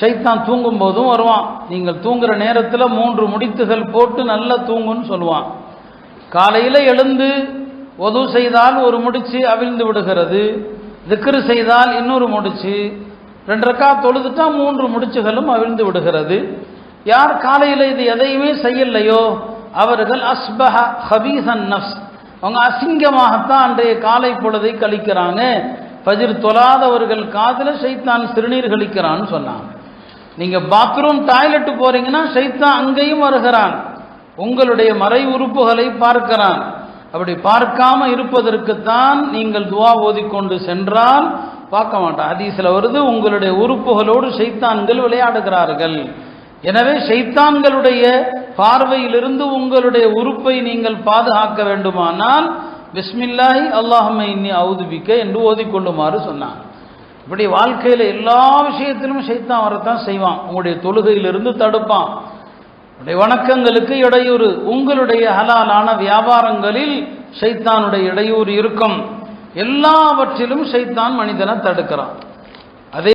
ஷைத்தான் தூங்கும் போதும் வருவான். நீங்கள் தூங்குற நேரத்தில் மூன்று முடித்துகள் போட்டு நல்லா தூங்குன்னு சொல்லுவான். காலையில் எழுந்து ஒது செய்தால் ஒரு முடிச்சு அவிழ்ந்து விடுகிறது. திக்ரு செய்தால் இன்னொரு முடிச்சு. ரெண்டு ரக்கா தொழுதுட்டா மூன்று முடிச்சுகளும் அவிழ்ந்து விடுகிறது. யார் காலையில் இது எதையுமே செய்யலையோ அவர்கள் அஸ்பஹ ஹபீசன் நஃப்ஸ். அவங்க அசிங்கமாகத்தான் அன்றைய காலை பொழுதை கழிக்கிறாங்க. பஜிர் தொழாதவர்கள் காதில் சைத்தான் சிறுநீர் கழிக்கிறான்னு சொன்னாங்க. நீங்க பாத்ரூம் டாய்லெட் போறீங்கன்னா சைத்தான் அங்கேயும் வருகிறான். உங்களுடைய மறை உறுப்புகளை பார்க்கிறான். அப்படி பார்க்காம இருப்பதற்குத்தான் நீங்கள் துவா ஓதிக்கொண்டு சென்றால் பார்க்க மாட்டான். அதீசில் வருது உங்களுடைய உறுப்புகளோடு சைத்தான்கள் விளையாடுகிறார்கள். எனவே சைத்தான்களுடைய பார்வையிலிருந்து உங்களுடைய உறுப்பை நீங்கள் பாதுகாக்க வேண்டுமானால் பிஸ்மில்லாஹி அல்லாஹும்ம இன்னி அவுதுபிக்க என்று ஓதிக்கொள்ளுமாறு சொன்னான். இப்படி வாழ்க்கையில் எல்லா விஷயத்திலும் சைத்தான் வரத்தான் செய்வான். உங்களுடைய தொழுகையிலிருந்து தடுப்பான். உடைய வணக்கங்களுக்கு இடையூறு. உங்களுடைய ஹலாலான வியாபாரங்களில் சைத்தானுடைய இடையூறு இருக்கும். எல்லாவற்றிலும் சைத்தான் மனிதனை தடுக்கிறான்.